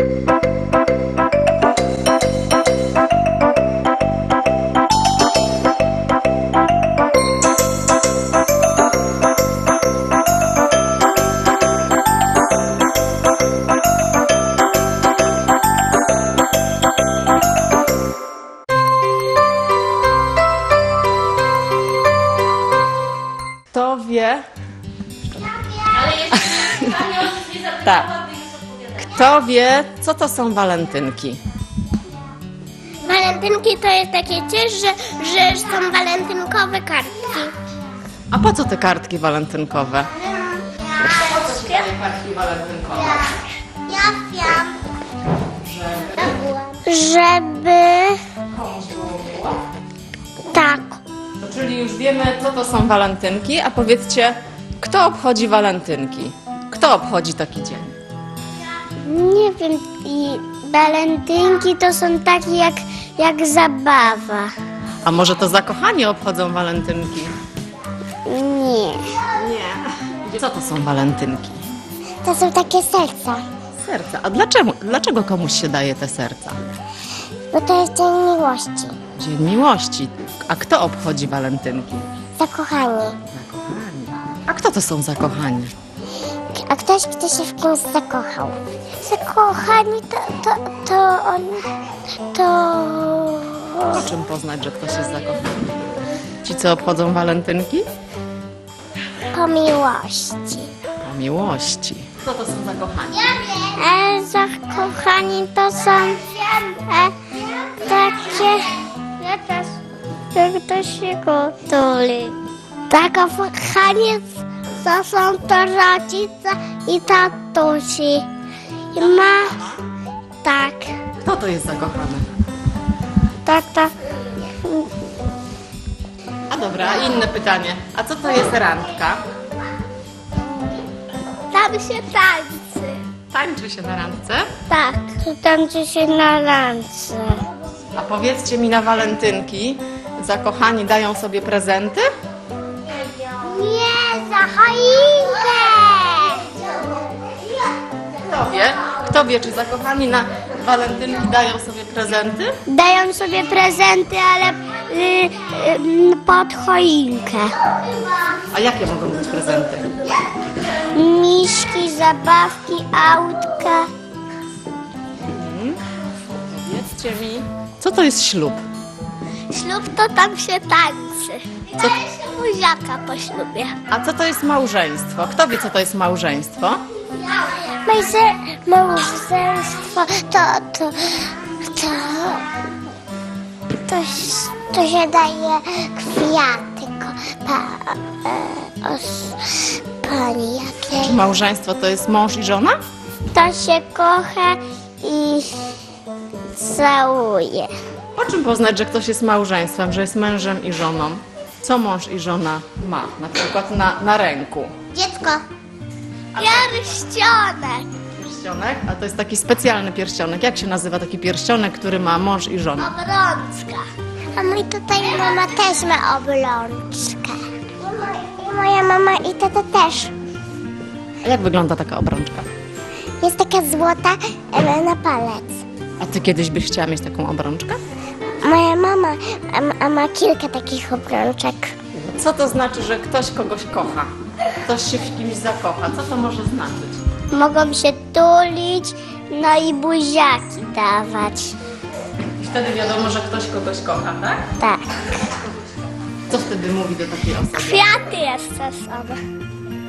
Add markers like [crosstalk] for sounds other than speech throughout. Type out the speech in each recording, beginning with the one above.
Kto wie, Ale nie [laughs] Tak. Kto wie, co to są walentynki? Walentynki to jest takie coś, że, że są walentynkowe kartki. A po co te kartki walentynkowe? Po co daje kartki walentynkowe? Ja wiem. Żeby... Tak. To czyli już wiemy, co to są walentynki, a powiedzcie, kto obchodzi walentynki? Kto obchodzi taki dzień? Nie wiem, i walentynki to są takie jak, jak zabawa. A może to zakochani obchodzą walentynki? Nie. Nie. Co to są walentynki? To są takie serca. Serca. A dlaczego, dlaczego komuś się daje te serca? Bo to jest dzień miłości. Dzień miłości. A kto obchodzi walentynki? Zakochani. Zakochani. A kto to są zakochani? A ktoś, kto się w kimś zakochał. Zakochani to, to, to on, to... Po czym poznać, że ktoś jest zakochany? Ci, co obchodzą walentynki? Po miłości. O miłości. Kto to są zakochani? E, zakochani to są e, takie... Ja też. Jak to się gotuli. Zakochani to są to rodzice i tatusi. I ma... Tak. Kto to jest zakochany? Tak. A dobra, inne pytanie. A co to jest randka? Tam się tańczy. Tańczy się na randce? Tak. Tańczy się na randce. A powiedzcie mi na walentynki, zakochani dają sobie prezenty? Kto wie? Kto wie, czy zakochani na walentynki dają sobie prezenty? Dają sobie prezenty, ale y, y, pod choinkę. A jakie mogą być prezenty? Miśki, zabawki, autka. Powiedzcie mi. Co to jest ślub? Ślub to tam się tańczy. Co- buziaka po ślubie. A co to jest małżeństwo? Kto wie, co to jest małżeństwo? Małże, małżeństwo to, to, to, to, to się daje kwiaty. ko- Pa, e, os, pani jakie. Czy małżeństwo to jest mąż i żona? To się kocha i całuje. Po czym poznać, że ktoś jest małżeństwem, że jest mężem i żoną? Co mąż i żona ma, na przykład na, na ręku? Dziecko. Pierścionek. Pierścionek? A to jest taki specjalny pierścionek. Jak się nazywa taki pierścionek, który ma mąż i żona? Obrączka. A mój tutaj mama też ma obrączkę. I moja mama i tata też. A jak wygląda taka obrączka? Jest taka złota e, na palec. A ty kiedyś byś chciała mieć taką obrączkę? Moja mama ma- ma kilka takich obrączek. Co to znaczy, że ktoś kogoś kocha? Ktoś się w kimś zakocha. Co to może znaczyć? Mogą się tulić, no i buziaki dawać. I wtedy wiadomo, że ktoś kogoś kocha, tak? Tak. Co wtedy mówi do takiej osoby? Kwiaty jeszcze są.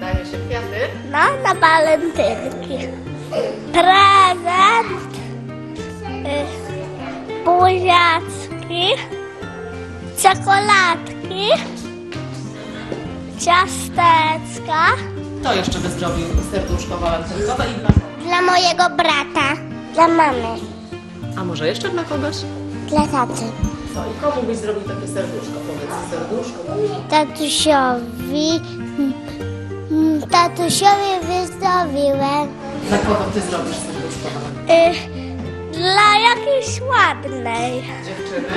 Daje się kwiaty? No, na walentynki. Prezent. Y, buziaczki. Czekoladki. Ciasteczka. Kto jeszcze by zrobił serduszko walentynkowe i dla Dla mojego brata. Dla mamy. A może jeszcze dla kogoś? Dla taty. Co? I komu byś zrobił takie serduszko? Powiedz serduszko. Tatusiowi. mm, Tatusiowi wystawiłem. Dla kogo ty zrobisz serduszko walentynkowe? Y, dla jakiejś ładnej. Dziewczyny?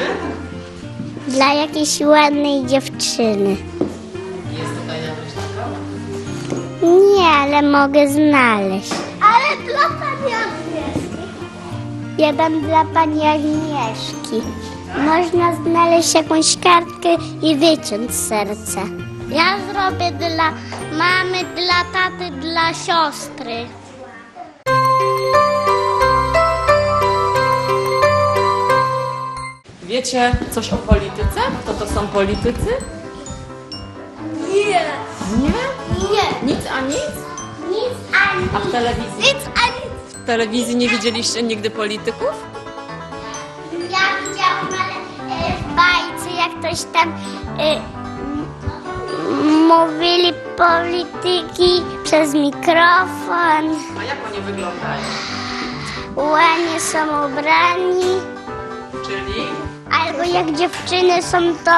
Dla jakiejś ładnej dziewczyny. Jest tutaj jakaś taka? Nie, ale mogę znaleźć. Ale dla pani Agnieszki. jeden dla pani Agnieszki. Można znaleźć jakąś kartkę i wyciąć serce. Ja zrobię dla mamy, dla taty, dla siostry. Wiecie coś o polityce? Kto to są politycy? Nie. Nie? Nie. Nic a nic? Nic ani A w telewizji? nic ani W telewizji nie widzieliście nigdy polityków? Ja widziałam, ale e, w bajce, jak ktoś tam e, mówili polityki przez mikrofon, A jak oni wyglądają? ładnie są ubrani, Czyli? Albo jak dziewczyny są, to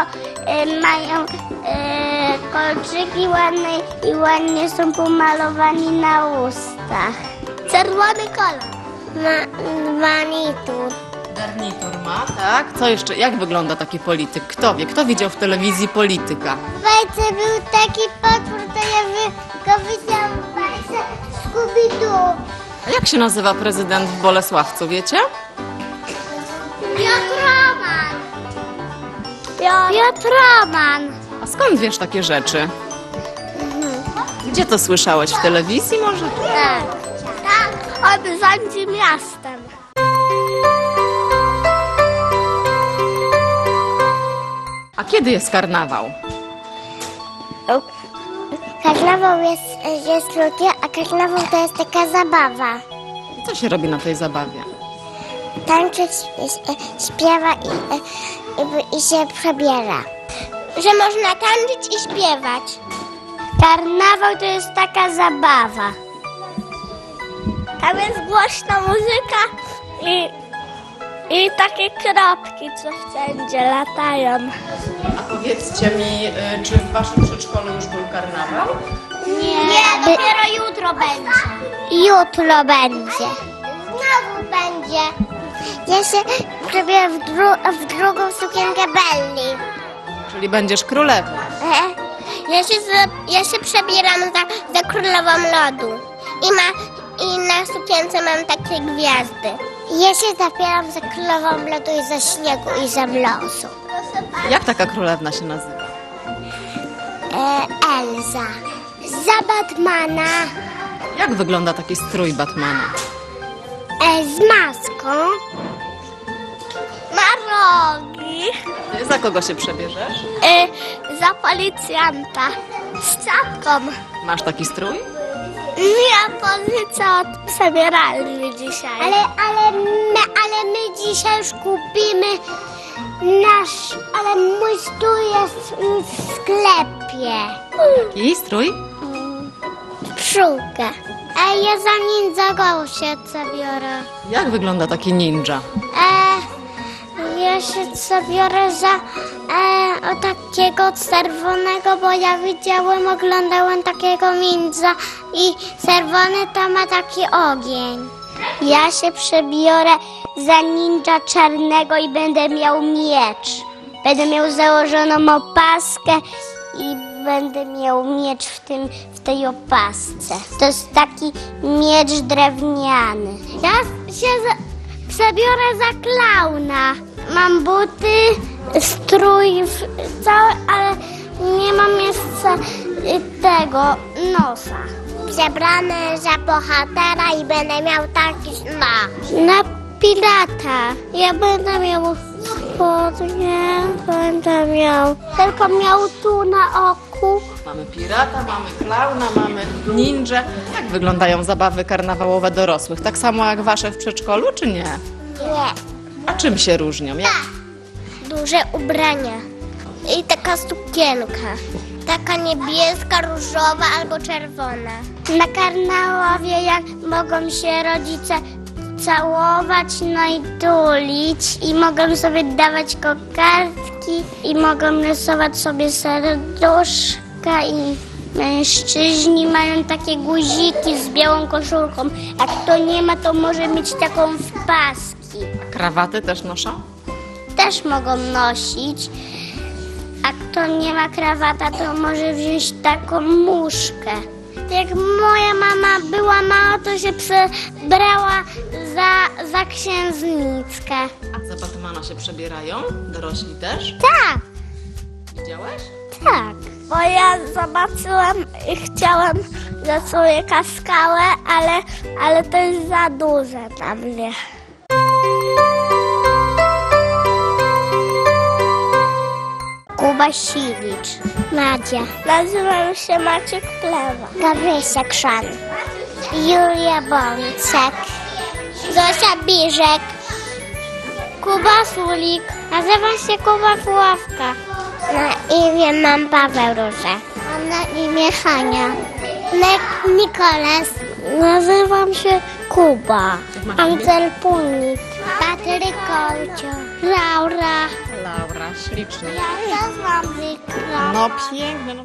e, mają e, kolczyki ładne i ładnie są pomalowani na ustach. Czerwony kolor. Ma, manitur. Garnitur ma, tak? Co jeszcze? Jak wygląda taki polityk? Kto wie? Kto widział w telewizji polityka? W bajce był taki potwór, to ja wy, go widziałam w bajce Scooby-Doo. A jak się nazywa prezydent w Bolesławcu, wiecie? Roman. Piotr Roman. A skąd wiesz takie rzeczy? Gdzie to słyszałeś? W telewizji może? Tak. Tak, on rządzi miastem. A kiedy jest karnawał? Karnawał jest, jest ludzie, a karnawał to jest taka zabawa. Co się robi na tej zabawie? Tańczyć, śpiewa i, i, i się przebiera. Że można tańczyć i śpiewać. Karnawał to jest taka zabawa. Tam jest głośna muzyka i, i takie kropki, co wszędzie latają. A powiedzcie mi, y, czy w waszym przedszkolu już był karnawał? Nie, dopiero jutro będzie. Jutro będzie. Znowu będzie. Ja się przebiorę w, dru- w drugą sukienkę Belli. Czyli będziesz królewą. E? Ja się, za- ja się przebieram za, za królową lodu. I, ma, I na sukience mam takie gwiazdy. Ja się zabieram za królową lodu i za śniegu i za losu. Jak taka królewna się nazywa? E, Elza. Za Batmana. Jak wygląda taki strój Batmana? E, z maską. Ma rogi. Ty Za kogo się przebierzesz? E, za policjanta. Z czapką. Masz taki strój? Nie, pozycja od przebieralni dzisiaj. Ale, ale, my, ale my dzisiaj już kupimy nasz, ale mój stół jest w sklepie. Jaki strój? Pszczółkę. A ja za ninja go się zabiorę. Jak wygląda taki ninja? Ja się zabiorę za e, o takiego czerwonego, bo ja widziałem, oglądałem takiego ninja i czerwony to ma taki ogień. Ja się przebiorę za ninja czarnego i będę miał miecz. Będę miał założoną opaskę i będę miał miecz w, tym, w tej opasce. To jest taki miecz drewniany. Ja się przebiorę za klauna. Mam buty, strój cały, ale nie mam jeszcze y, tego nosa. Przebrany za bohatera i będę miał taki smak. Na pirata. Ja będę miał spodnie, będę miał. Tylko miał tu na oku. Mamy pirata, mamy klauna, mamy ninja. Jak wyglądają zabawy karnawałowe dorosłych? Tak samo jak wasze w przedszkolu, czy nie? Nie. A czym się różnią? Jak... duże ubrania i taka sukienka. Taka niebieska, różowa albo czerwona. Na karnałowie jak mogą się rodzice całować, no i tulić i mogą sobie dawać kokardki i mogą rysować sobie serduszka i mężczyźni mają takie guziki z białą koszulką, a kto nie ma, to może mieć taką w paski Krawaty też noszą? też mogą nosić. A kto nie ma krawata, to może wziąć taką muszkę. jak moja mama była mała, to się przebrała za, za księżniczkę. A za Batmana się przebierają? Dorośli też? Tak, Widziałeś? tak. Bo ja zobaczyłam i chciałam za człowieka skałę, ale, ale to jest za duże dla mnie. Kuba Silicz. Nadia. Nazywam się Maciek Plewa. Gabrysia Krzan. Julia Bączek. Zosia Biżek. Kuba Sulik. Nazywam się Kuba Puławka. Na imię mam Paweł Róże. Mam na imię Hania. Lek Nikolas. Nazywam się Kuba. Ancel Punik. Patryk Kołcio. Laura. Laura, ślicznie. Ja też mam. No piękne. No.